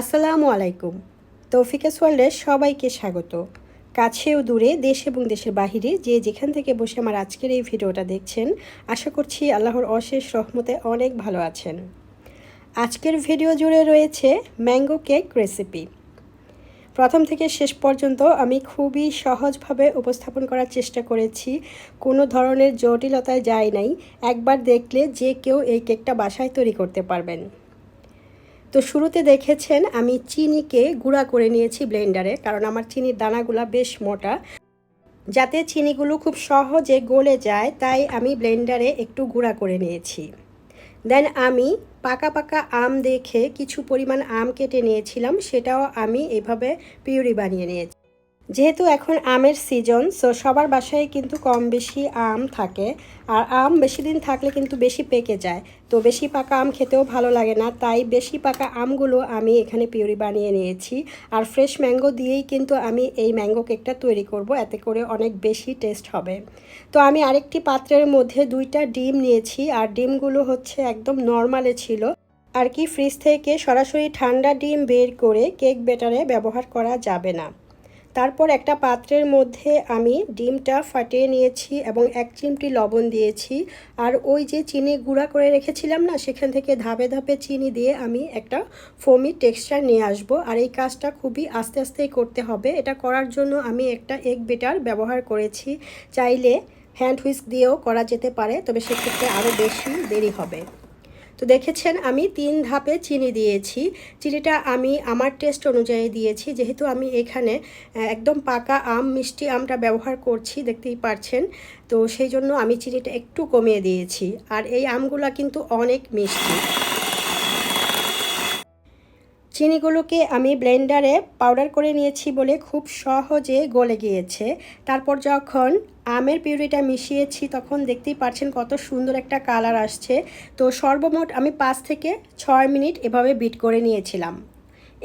আসসালামু আলাইকুম। তৌফিকাস ওয়ার্ল্ডের সবাইকে স্বাগত। কাছে ও দূরে দেশ এবং দেশের বাহিরে যে যেখান থেকে বসে আমার আজকের এই ভিডিওটা দেখছেন, আশা করছি আল্লাহর অশেষ রহমতে অনেক ভালো আছেন। আজকের ভিডিও জুড়ে রয়েছে ম্যাঙ্গো কেক রেসিপি। প্রথম থেকে শেষ পর্যন্ত আমি খুবই সহজভাবে উপস্থাপন করার চেষ্টা করেছি। কোনো ধরনের জটিলতায় যায় নাই। একবার দেখলে যে কেউ এই কেকটা বাসায় তৈরি করতে পারবেন। তো শুরুতে দেখেছেন, আমি চিনিকে গুঁড়া করে নিয়েছি ব্লেন্ডারে, কারণ আমার চিনির দানাগুলো বেশ মোটা। যাতে চিনিগুলো খুব সহজে গলে যায়, তাই আমি ব্লেন্ডারে একটু গুঁড়া করে নিয়েছি। দেন আমি পাকা পাকা আম দেখে কিছু পরিমাণ আম কেটে নিয়েছিলাম, সেটাও আমি এভাবে পিউরি বানিয়ে নিয়েছি। যেহেতু এখন আমের সিজন সো সবার বাসায় কিন্তু কম বেশি আম থাকে। আর আম বেশি দিন থাকলে কিন্তু বেশি পেকে যায়। তো বেশি পাকা আম খেতেও ভালো লাগে না, তাই বেশি পাকা আমগুলো আমি এখানে পিউরি বানিয়ে নিয়েছি। আর ফ্রেশ ম্যাঙ্গো দিয়েই কিন্তু আমি এই ম্যাঙ্গো কেকটা তৈরি করব, এতে করে অনেক বেশি টেস্ট হবে। তো আমি আরেকটি পাত্রের মধ্যে দুইটা ডিম নিয়েছি, আর ডিমগুলো হচ্ছে একদম নর্মালে ছিল। আর কি ফ্রিজ থেকে সরাসরি ঠান্ডা ডিম বের করে কেক বেটারে ব্যবহার করা যাবে না। তারপর একটা পাত্রের মধ্যে আমি ডিমটা ফাটিয়ে নিয়েছি এবং এক চিমটি লবণ দিয়েছি। আর ওই যে চিনি গুঁড়া করে রেখেছিলাম না, সেখান থেকে ধাপে ধাপে চিনি দিয়ে আমি একটা ফোমি টেক্সচার নিয়ে আসব। আর এই কাজটা খুবই আস্তে আস্তেই করতে হবে। এটা করার জন্য আমি একটা এগ বেটার ব্যবহার করেছি। চাইলে হ্যান্ড হুইস্ক দিয়েও করা যেতে পারে, তবে সেক্ষেত্রে আরও বেশি দেরি হবে। তো দেখেছেন, আমি তিন ধাপে চিনি দিয়েছি। চিনিটা আমি আমার টেস্ট অনুযায়ী দিয়েছি। যেহেতু আমি এখানে একদম পাকা আম, মিষ্টি আমটা ব্যবহার করছি, দেখতেই পারছেন। তো সেই জন্য আমি চিনিটা একটু কমিয়ে দিয়েছি। আর এই আমগুলা কিন্তু অনেক মিষ্টি। চিনিগুলোকে আমি ব্লেন্ডারে পাউডার করে নিয়েছি বলে খুব সহজে গলে গিয়েছে। তারপর যখন আমের পিউরিটা মিশিয়েছি, তখন দেখতেই পাচ্ছেন কত সুন্দর একটা কালার আসছে। তো সর্বমোট আমি পাঁচ থেকে ছয় মিনিট এভাবে বিট করে নিয়েছিলাম।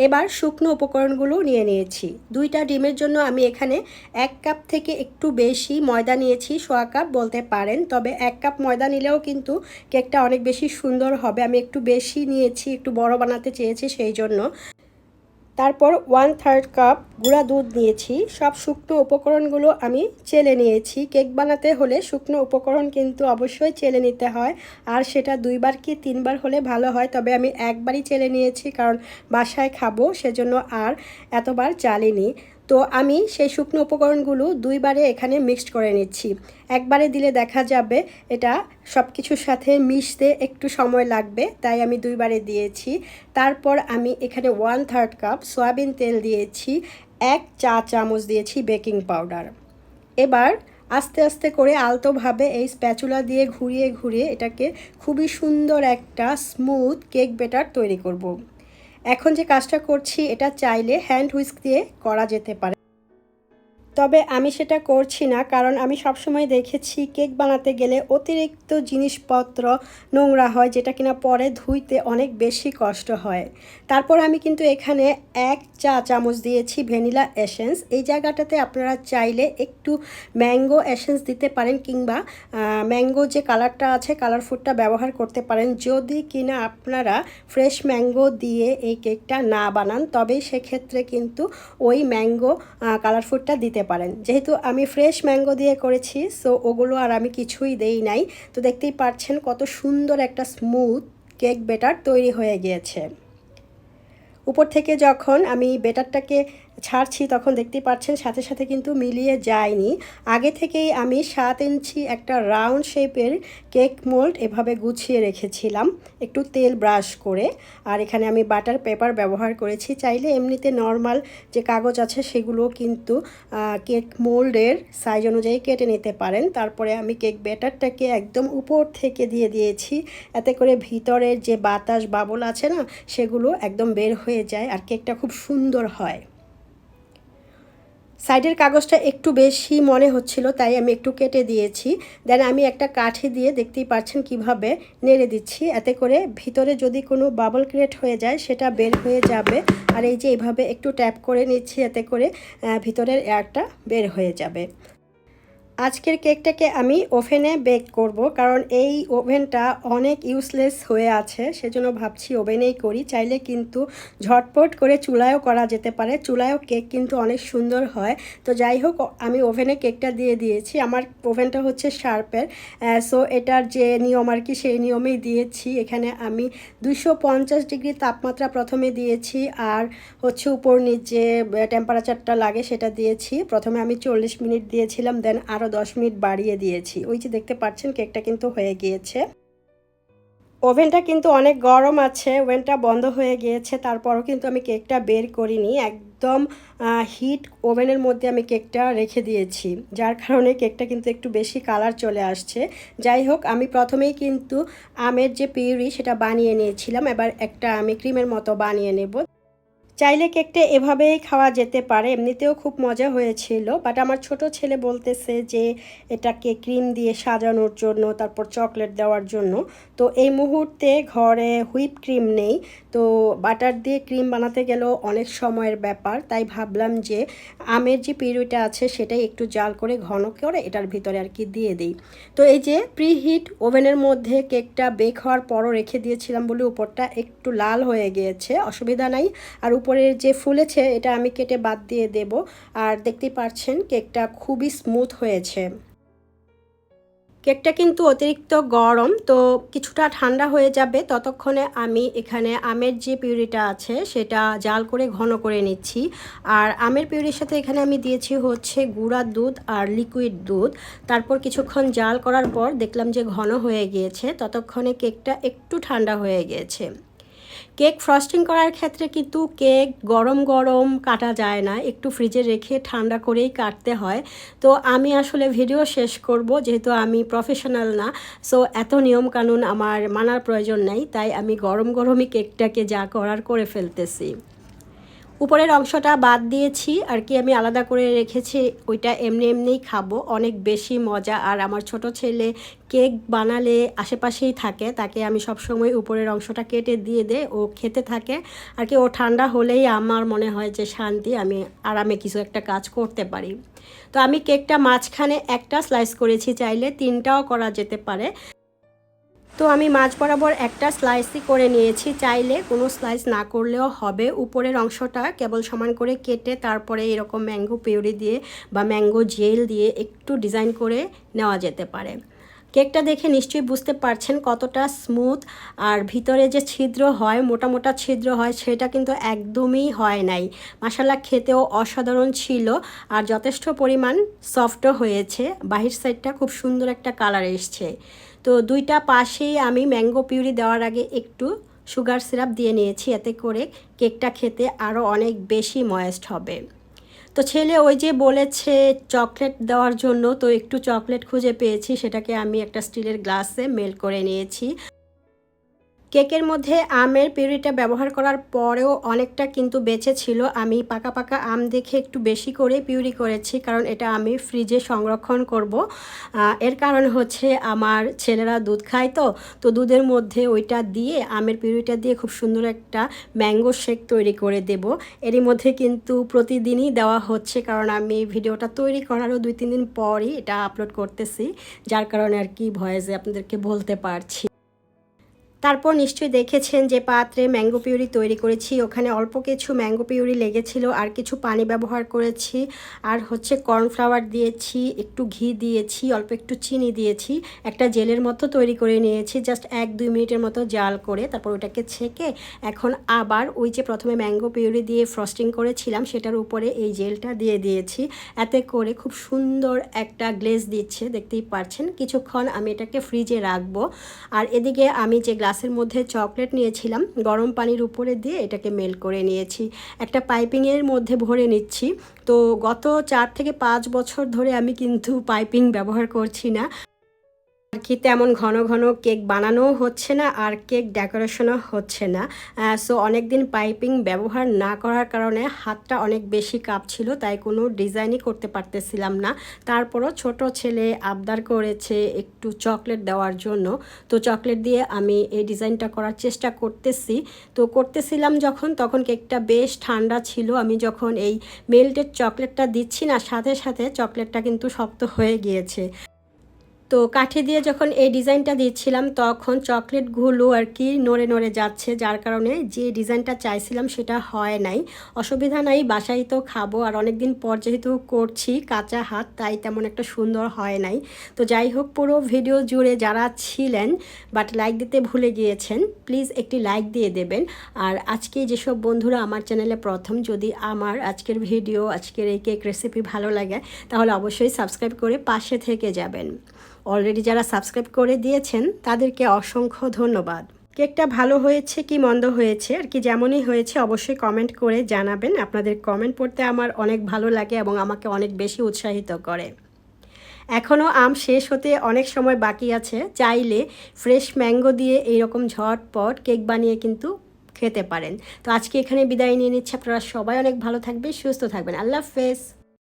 এবার শুকনো উপকরণগুলো নিয়ে নিয়েছি। দুইটা ডিমের জন্য আমি এখানে এক কাপ থেকে একটু বেশি ময়দা নিয়েছি, সোয়া কাপ বলতে পারেন। তবে এক কাপ ময়দা নিলেও কিন্তু কেকটা অনেক বেশি সুন্দর হবে। আমি একটু বেশি নিয়েছি, একটু বড় বানাতে চেয়েছি সেই জন্য। তারপর ওয়ান থার্ড কাপ গুঁড়া দুধ নিয়েছি। সব শুকনো উপকরণগুলো আমি চেলে নিয়েছি। কেক বানাতে হলে শুকনো উপকরণ কিন্তু অবশ্যই চেলে নিতে হয়। আর সেটা দুইবার কি তিনবার হলে ভালো হয়, তবে আমি একবারই চেলে নিয়েছি কারণ বাসায় খাব, সেজন্য আর এতবার চালিনি। তো আমি সেই শুকনো উপকরণগুলো দুইবারে এখানে মিক্সড করে নিচ্ছি। একবারে দিলে দেখা যাবে এটা সব কিছুর সাথে মিশতে একটু সময় লাগবে, তাই আমি দুইবারে দিয়েছি। তারপর আমি এখানে ওয়ান থার্ড কাপ সয়াবিন তেল দিয়েছি, এক চা চামচ দিয়েছি বেকিং পাউডার এবার আস্তে আস্তে করে আলতোভাবে এই স্প্যাচুলা দিয়ে ঘুরিয়ে ঘুরিয়ে এটাকে খুবই সুন্দর একটা স্মুথ কেক বেটার তৈরি করব। এখন যে কাজটা করছি এটা চাইলে হ্যান্ড হুইস্ক দিয়ে করা যেতে পারে। তবে আমি সেটা করছি না, কারণ আমি সবসময় দেখেছি কেক বানাতে গেলে অতিরিক্ত জিনিসপত্র নোংরা হয়, যেটা কিনা পরে ধুইতে অনেক বেশি কষ্ট হয়। তারপর আমি কিন্তু এখানে এক চা চামচ দিয়েছি ভ্যানিলা এসেন্স। এই জায়গাটাতে আপনারা চাইলে একটু ম্যাঙ্গো এসেন্স দিতে পারেন কিংবা ম্যাঙ্গো যে কালারটা আছে, কালার ফুডটা ব্যবহার করতে পারেন। যদি কিনা আপনারা ফ্রেশ ম্যাঙ্গো দিয়ে এই কেকটা না বানান তবে সেক্ষেত্রে কিন্তু ওই ম্যাঙ্গো কালার ফুডটা দিতে পারেন। যেহেতু আমি ফ্রেশ ম্যাঙ্গো দিয়ে করেছি সো ওগুলো আর আমি কিছুই দেই নাই। তো দেখতেই পাচ্ছেন কত সুন্দর একটা স্মুথ কেক বেটার তৈরি হয়ে গিয়েছে। উপর থেকে যখন আমি বেটারটাকে ছাড়ছি তখন দেখতে পাচ্ছেন, সাথে সাথে কিন্তু মিলিয়ে যায়নি। আগে থেকেই আমি সাত ইঞ্চি একটা রাউন্ড শেপের কেক মোল্ড এভাবে গুছিয়ে রেখেছিলাম, একটু তেল ব্রাশ করে। আর এখানে আমি বাটার পেপার ব্যবহার করেছি, চাইলে এমনিতে নর্মাল যে কাগজ আছে সেগুলো কিন্তু কেক মোল্ডের সাইজ অনুযায়ী কেটে নিতে পারেন। তারপরে আমি কেক ব্যাটারটাকে একদম উপর থেকে দিয়ে দিয়েছি, এতে করে ভিতরের যে বাতাস বাবল আছে না, সেগুলো একদম বের হয়ে যায় আর কেকটা খুব সুন্দর হয়। সাইডের কাগজটা একটু বেশি মনে হচ্ছিল, তাই আমি একটু কেটে দিয়েছি। দেন আমি একটা কাঠি দিয়ে দেখতেই পাচ্ছেন কীভাবে নেড়ে দিচ্ছি। এতে করে ভিতরে যদি কোনো বাবল ক্রিয়েট হয়ে যায়, সেটা বের হয়ে যাবে। আর এই যে এইভাবে একটু ট্যাপ করে নিচ্ছি, এতে করে ভিতরের এয়ারটা বের হয়ে যাবে। আজকের কেকটাকে আমি ওভেনে বেক করব, কারণ এই ওভেনটা অনেক ইউজলেস হয়ে আছে, সেজন্য ভাবছি ওভেনেই করি। চাইলে কিন্তু ঝটপট করে চুলায়ও করা যেতে পারে। চুলায়ও কেক কিন্তু অনেক সুন্দর হয়। তো যাই হোক, আমি ওভেনে কেকটা দিয়ে দিয়েছি। আমার ওভেনটা হচ্ছে শার্পের সো এটার যে নিয়ম আর কি, সেই নিয়মেই দিয়েছি। এখানে আমি দুশো ডিগ্রি তাপমাত্রা প্রথমে দিয়েছি, আর হচ্ছে উপর নিচে টেম্পারেচারটা লাগে সেটা দিয়েছি। প্রথমে আমি চল্লিশ মিনিট দিয়েছিলাম দেন আরও দশ মিনিট বাড়িয়ে দিয়েছি। ওই যে দেখতে পাচ্ছেন কেকটা কিন্তু হয়ে গিয়েছে। ওভেনটা কিন্তু অনেক গরম আছে, ওভেনটা বন্ধ হয়ে গিয়েছে, তারপরও কিন্তু আমি কেকটা বের করিনি। একদম হিট ওভেনের মধ্যে আমি কেকটা রেখে দিয়েছি, যার কারণে কেকটা কিন্তু একটু বেশি কালার চলে আসছে। যাই হোক, আমি প্রথমেই কিন্তু আমের যে পিউরি সেটা বানিয়ে নিয়েছিলাম, এবার একটা আমি ক্রিমের মতো বানিয়ে নেব। চাইলে কেকটা এভাবেই খাওয়া যেতে পারে। এমনিতেও খুব মজা হয়েছিল বাট আমার ছোট ছেলে বলতেছে যে এটাকে ক্রিম দিয়ে সাজানোর জন্য, তারপর চকলেট দেওয়ার জন্য। তো এই মুহূর্তে ঘরে হুইপ ক্রিম নেই, তো বাটার দিয়ে ক্রিম বানাতে গেলেও অনেক সময়ের ব্যাপার। তাই ভাবলাম যে আমের যে পিউরিটা আছে সেটাই একটু জাল করে, ঘন করে এটার ভিতরে আর কি দিয়ে দিই। তো এই যে প্রিহিট ওভেনের মধ্যে কেকটা বেক হওয়ার পরও রেখে দিয়েছিলাম বলে উপরটা একটু লাল হয়ে গিয়েছে, অসুবিধা নাই। আর উপরের যে ফুলেছে এটা আমি কেটে বাদ দিয়ে দেব। আর দেখতে পাচ্ছেন কেকটা খুবই স্মুথ হয়েছে। কেকটা কিন্তু অতিরিক্ত গরম, তো কিছুটা ঠান্ডা হয়ে যাবে। ততক্ষণে আমি এখানে আমের যে পিউরিটা আছে, সেটা জাল করে ঘন করে নিচ্ছি। আর আমের পিউরির সাথে এখানে আমি দিয়েছি হচ্ছে গুঁড়ার দুধ আর লিকুইড দুধ। তারপর কিছুক্ষণ জাল করার পর দেখলাম যে ঘন হয়ে গিয়েছে। ততক্ষণে কেকটা একটু ঠান্ডা হয়ে গিয়েছে। কেক ফ্রস্টিং করার ক্ষেত্রে কিন্তু কেক গরম গরম কাটা যায় না, একটু ফ্রিজে রেখে ঠান্ডা করেই কাটতে হয়। তো আমি আসলে ভিডিও শেষ করব, যেহেতু আমি প্রফেশনাল না সো এত নিয়মকানুন আমার মানার প্রয়োজন নেই, তাই আমি গরম গরমই কেকটাকে যা করার করে ফেলতেছি। উপরের অংশটা বাদ দিয়েছি আর কি, আমি আলাদা করে রেখেছি, ওইটা এমনি এমনিই খাব। অনেক বেশি মজা, আর আমার ছোট ছেলে কেক বানালে আশেপাশেই থাকে, তাকে আমি সবসময় উপরের অংশটা কেটে দিয়ে দে, ও খেতে থাকে। আর কি, ও ঠান্ডা হলেই আমার মনে হয় যে শান্তি, আমি আরামে কিছু একটা কাজ করতে পারি। তো আমি কেকটা মাঝখানে একটা স্লাইস করেছি, চাইলে তিনটাও করা যেতে পারে। তো আমি মাছ বরাবর একটা স্লাইসই করে নিয়েছি। চাইলে কোনো স্লাইস না করলেও হবে। উপরের অংশটা কেবল সমান করে কেটে তারপরে এরকম ম্যাঙ্গো পিউরি দিয়ে বা ম্যাঙ্গো জেল দিয়ে একটু ডিজাইন করে নেওয়া যেতে পারে। কেকটা দেখে নিশ্চয়ই বুঝতে পারছেন কতটা স্মুথ আর ভিতরে যে ছিদ্র হয়, মোটা মোটা ছিদ্র হয়, সেটা কিন্তু একদমই হয় নাই। মশালা খেতেও অসাধারণ ছিল আর যথেষ্ট পরিমাণ সফটও হয়েছে। বাহির সাইডটা খুব সুন্দর একটা কালার এসছে। তো দুইটা পাশেই আমি ম্যাঙ্গো পিউরি দেওয়ার আগে একটু সুগার সিরাপ দিয়ে নিয়েছি, এতে করে কেকটা খেতে আরও অনেক বেশি ময়েস্ট হবে। তো ছেলে ওই যে বলেছে চকলেট দেওয়ার জন্য, তো একটু চকলেট খুঁজে পেয়েছি, সেটাকে আমি একটা স্টিলের গ্লাসে মেল করে নিয়েছি। কেকের মধ্যে আমের পিউরিটা ব্যবহার করার পরেও অনেকটা কিন্তু বেঁচে ছিল। আমি পাকা পাকা আম দেখে একটু বেশি করে পিউরি করেছি, কারণ এটা আমি ফ্রিজে সংরক্ষণ করব। এর কারণ হচ্ছে আমার ছেলেরা দুধ খায় তো তো দুধের মধ্যে ওইটা দিয়ে আমের পিউরিটা দিয়ে খুব সুন্দর একটা ম্যাঙ্গো শেক তৈরি করে দেব। এরই মধ্যে কিন্তু প্রতিদিনই দেওয়া হচ্ছে, কারণ আমি ভিডিওটা তৈরি করারও দুই তিন দিন পরই এটা আপলোড করতেছি, যার কারণে আর কি ভয়েসে আপনাদেরকে বলতে পারছি। তারপর নিশ্চয়ই দেখেছেন যে পাত্রে ম্যাঙ্গো পিউরি তৈরি করেছি। ওখানে অল্প কিছু ম্যাঙ্গো পিউরি লেগেছিল, আর কিছু পানি ব্যবহার করেছি। আর হচ্ছে কর্নফ্লাওয়ার দিয়েছি, একটু ঘি দিয়েছি, অল্প একটু চিনি দিয়েছি। একটা জেলের মতো তৈরি করে নিয়েছি, জাস্ট এক দুই মিনিটের মতো জাল করে, তারপর ওটাকে ছেঁকে এখন আবার ওই যে প্রথমে ম্যাঙ্গো পিউরি দিয়ে ফ্রস্টিং করেছিলাম, সেটার উপরে এই জেলটা দিয়ে দিয়েছি। এতে করে খুব সুন্দর একটা গ্লেজ দিচ্ছে, দেখতেই পাচ্ছেন কিছুক্ষণ আমি এটাকে ফ্রিজে রাখব। আর এদিকে আমি যে গ্লাস গ্লাসের মধ্যে চকলেট নিয়েছিলাম, গরম পানির উপরে দিয়ে এটাকে মেল করে নিয়েছি। একটা পাইপিংয়ের মধ্যে ভরে নিচ্ছি। তো গত চার থেকে পাঁচ বছর ধরে আমি কিন্তু পাইপিং ব্যবহার করছি না। আর কি তেমন ঘন ঘন কেক বানানোও হচ্ছে না আর কেক ডেকোরেশনও হচ্ছে না। সো অনেক দিন পাইপিং ব্যবহার না করার কারণে হাতটা অনেক বেশি কাঁপছিল, তাই কোনো ডিজাইনই করতে পারতেছিলাম না। তারপরও ছোট ছেলে আবদার করেছে একটু চকলেট দেওয়ার জন্য। তো চকলেট দিয়ে আমি এই ডিজাইনটা করার চেষ্টা করতেছি। তো করতেছিলাম যখন, তখন কেকটা বেশ ঠান্ডা ছিল। আমি যখন এই মেল্টেড চকলেটটা দিচ্ছি না, সাথে সাথে চকলেটটা কিন্তু শক্ত হয়ে গিয়েছে। তো কাঠি দিয়ে যখন এই ডিজাইনটা দিচ্ছিলাম, তখন চকলেটগুলো আর কি নড়ে নড়ে যাচ্ছে, যার কারণে যে ডিজাইনটা চাইছিলাম সেটা হয় নাই। অসুবিধা নাই, বাসায় তো খাব। আর অনেক দিন পর যেহেতু করছি, কাঁচা হাত, তাই তেমন একটা সুন্দর হয় নাই। তো যাই হোক, পুরো ভিডিও জুড়ে যারা ছিলেন বাট লাইক দিতে ভুলে গিয়েছেন প্লিজ একটি লাইক দিয়ে দেবেন। আর আজকে যেসব বন্ধুরা আমার চ্যানেলে প্রথম, যদি আমার আজকের ভিডিও, আজকের এই কেক রেসিপি ভালো লাগে, তাহলে অবশ্যই সাবস্ক্রাইব করে পাশে থেকে যাবেন। অলরেডি যারা সাবস্ক্রাইব করে দিয়েছেন, তাদেরকে অসংখ্য ধন্যবাদ। কেকটা ভালো হয়েছে কি মন্দ হয়েছে, আর কি যেমনই হয়েছে অবশ্যই কমেন্ট করে জানাবেন। আপনাদের কমেন্ট পড়তে আমার অনেক ভালো লাগে এবং আমাকে অনেক বেশি উৎসাহিত করে। এখনও আম শেষ হতে অনেক সময় বাকি আছে, চাইলে ফ্রেশ ম্যাঙ্গো দিয়ে এইরকম ঝটপট কেক বানিয়ে কিন্তু খেতে পারেন। তো আজকে এখানে বিদায় নিয়ে নিচ্ছে। আপনারা সবাই অনেক ভালো থাকবে সুস্থ থাকবেন। আল্লাহ হাফেজ।